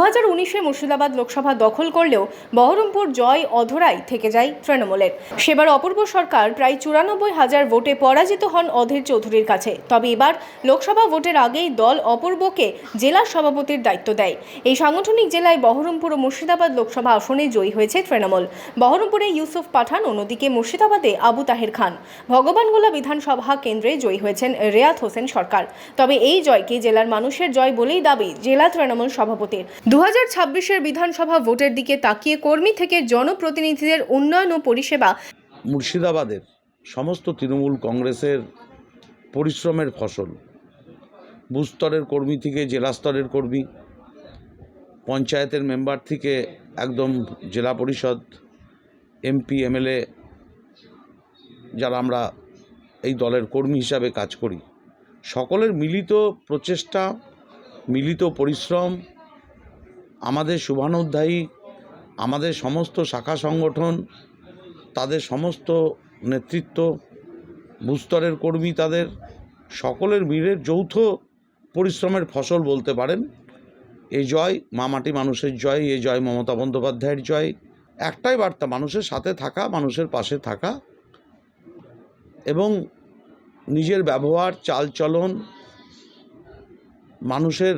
হাজার উনিশে মুর্শিদাবাদ লোকসভা দখল করলেও বহরমপুর জয় অধরাই থেকে যায় তৃণমূলের। সেবার অপূর্ব সরকার প্রায় চুরানব্বই হাজার ভোটে পরাজিত হন অধীর চৌধুরীর কাছে। তবে এবার লোকসভা ভোটের আগেই দল অপূর্বকে জেলা সভাপতির দায়িত্ব দেয়। এই সাংগঠনিক জেলায় বহরমপুর ও মুর্শিদাবাদ লোকসভা আসনে জয়ী হয়েছে তৃণমূল। বহরমপুরে ইউসুফ পাঠান, অন্যদিকে মুর্শিদাবাদে আবু তাহের খান। ভগবানগোলা বিধানসভা কেন্দ্রে জয়ী হয়েছেন রেয়াত হোসেন সরকার। তবে এই জয়কে জেলার মানুষের জয় বলেই দাবি জেলা তৃণমূল সভাপতির। দু হাজার ছাব্বিশের বিধানসভা ভোটের দিকে তাকিয়ে কর্মী থেকে জনপ্রতিনিধিদের উন্নয়ন ও পরিষেবা মুর্শিদাবাদের সমস্ত তৃণমূল কংগ্রেসের পরিশ্রমের ফসল। বুথ স্তরের কর্মী থেকে জেলা স্তরের কর্মী, পঞ্চায়েতের মেম্বার থেকে একদম জেলা পরিষদ এমপি এমএলএ যারা আমরা এই দলের কর্মী হিসাবে কাজ করি। সকলের মিলিত প্রচেষ্টা, মিলিত পরিশ্রম আমাদের শুভানুধ্যায়ী, আমাদের সমস্ত শাখা সংগঠন, তাদের সমস্ত নেতৃত্ব বুস্তরের কর্মী, তাদের সকলের মিলের যৌথ পরিশ্রমের ফসল বলতে পারেন। এই জয় মামাটি মানুষের জয় এই জয় মমতা বন্দ্যোপাধ্যায়ের জয়। একটাই বার্তা, মানুষের সাথে থাকা, মানুষের পাশে থাকা। এবং নিজের ব্যবহার চালচলন মানুষের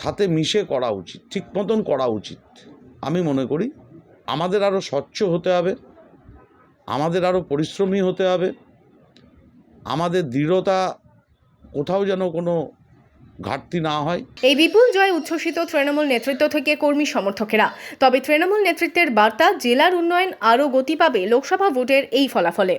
সাথে মিশে করা উচিত, ঠিক মতন করা উচিত। আমি মনে করি আমাদের আরও স্বচ্ছ হতে হবে, আমাদের আরও পরিশ্রমী হতে হবে, আমাদের দৃঢ়তা কোথাও যেন কোনো ঘাটতি না হয়। এই বিপুল জয় উচ্ছ্বসিত তৃণমূল নেতৃত্ব থেকে কর্মী সমর্থকেরা। তবে তৃণমূল নেতৃত্বের বার্তা, জেলার উন্নয়ন আরও গতি পাবে লোকসভা ভোটের এই ফলাফলে।